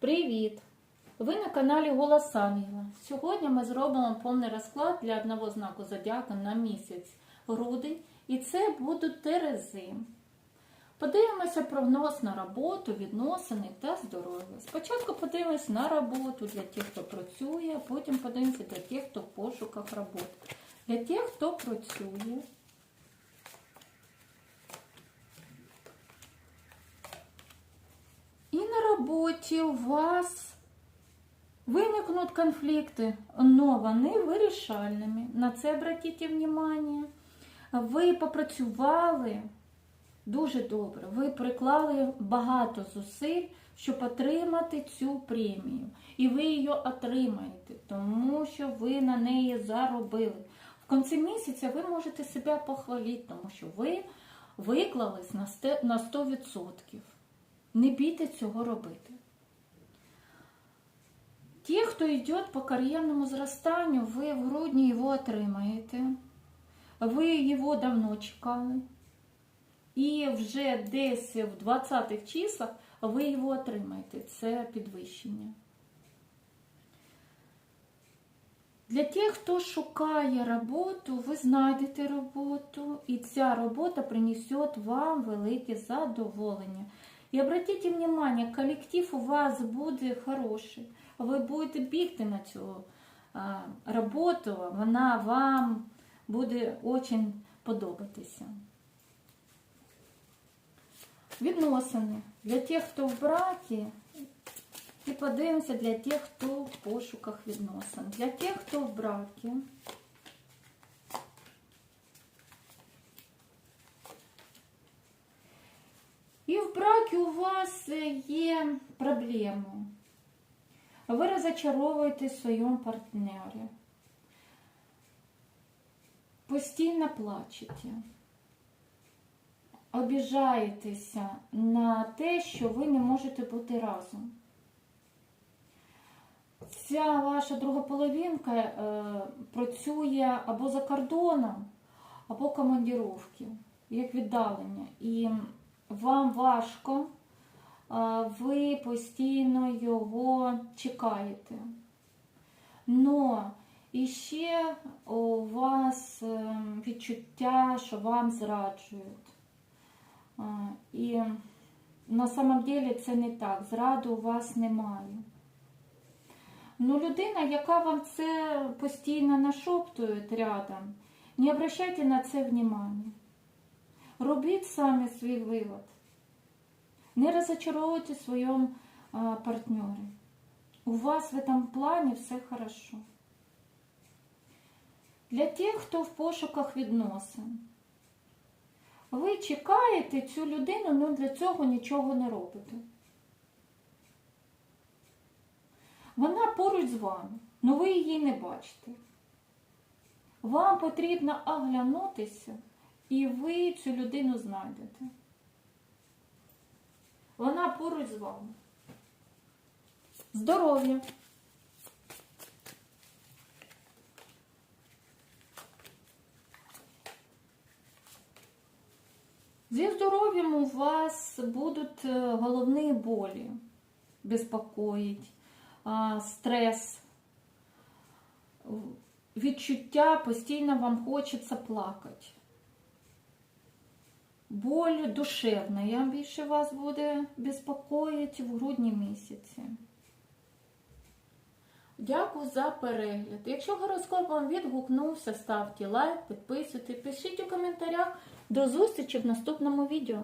Привіт! Ви на каналі Голос Ангела. Сьогодні ми зробимо повний розклад для одного знаку зодіака на місяць грудень, і це будуть терези. Подивимося прогноз на роботу, відносини та здоров'я. Спочатку подивимось на роботу для тих, хто працює, потім подивимося для тих, хто в пошуках роботи. Для тих, хто працює. І на роботі у вас виникнуть конфлікти, но вони вирішальними. На це обратіть внимание. Ви попрацювали дуже добре, ви приклали багато зусиль, щоб отримати цю премію. І ви її отримаєте, тому що ви на неї заробили. В кінці місяця ви можете себе похвалити, тому що ви виклались на 100%. Не бійте цього робити. Ті, хто йде по кар'єрному зростанню, ви в грудні його отримаєте. Ви його давно чекали. І вже десь в 20-х числах ви його отримаєте. Це підвищення. Для тих, хто шукає роботу, ви знайдете роботу, і ця робота принесет вам велике задоволення. І обратіть внимание, колектив у вас буде хороший. Ви будете бігти на цю а, роботу, вона вам буде дуже подобатися. Відносини для тих, хто в бракі, і подивимося для тих, хто в пошуках відносин. Для тих, хто в бракі. І в бракі у вас є проблеми. Ви розочаровуєте в своєму партнері. Постійно плачете. Обіжаєтеся на те, що ви не можете бути разом. Ця ваша друга половинка е, працює або за кордоном, або командіровки, як віддалення. І вам важко, ви постійно його чекаєте. Но іще у вас е, відчуття, що вам зраджують. І на самом деле це не так. Зради у вас немає. Ну, людина, яка вам це постійно нашоптує рядом, не обращайте на це внимання. Робіть самі свій вивод. Не розочаровуйте в а, партнері. У вас в этом плані все хорошо. Для тих, хто в пошуках відносин. Ви чекаєте цю людину, але для цього нічого не робите. Вона поруч з вами, але ви її не бачите. Вам потрібно оглянутися, і ви цю людину знайдете. Вона поруч з вами. Здоров'я. Зі здоров'ям у вас будуть е, головні болі, безпокоїть, стрес, відчуття, постійно вам хочеться плакати. Боль душевна, я більше вас буде безпокоїти в грудні місяці. Дякую за перегляд. Якщо гороскоп вам відгукнувся, ставте лайк, підписуйтесь, пишіть у коментарях. До зустрічі в наступному відео.